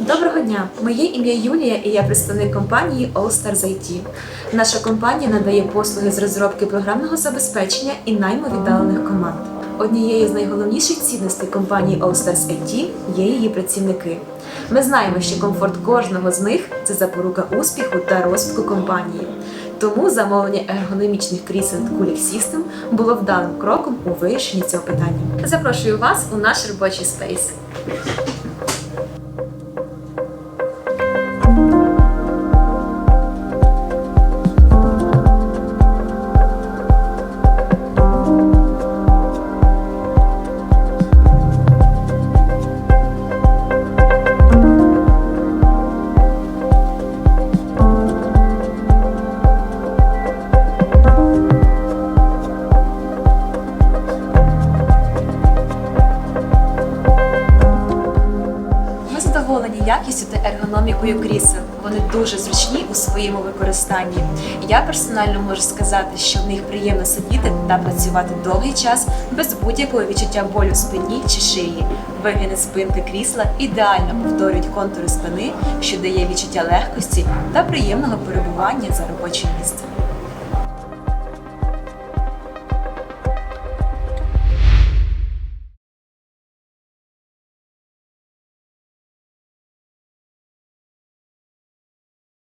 Доброго дня! Моє ім'я Юлія і я представник компанії All Stars IT. Наша компанія надає послуги з розробки програмного забезпечення і найму віддалених команд. Однією з найголовніших цінностей компанії All Stars IT є її працівники. Ми знаємо, що комфорт кожного з них це запорука успіху та розвитку компанії. Тому замовлення ергономічних крісел Cooling System було вдалим кроком у вирішенні цього питання. Запрошую вас у наш робочий спейс. Задоволені якістю та ергономікою крісел. Вони дуже зручні у своєму використанні. Я персонально можу сказати, що в них приємно сидіти та працювати довгий час без будь-якого відчуття болю в спині чи шиї. Вигини спинки крісла ідеально повторюють контури спини, що дає відчуття легкості та приємного перебування за робочим місцем.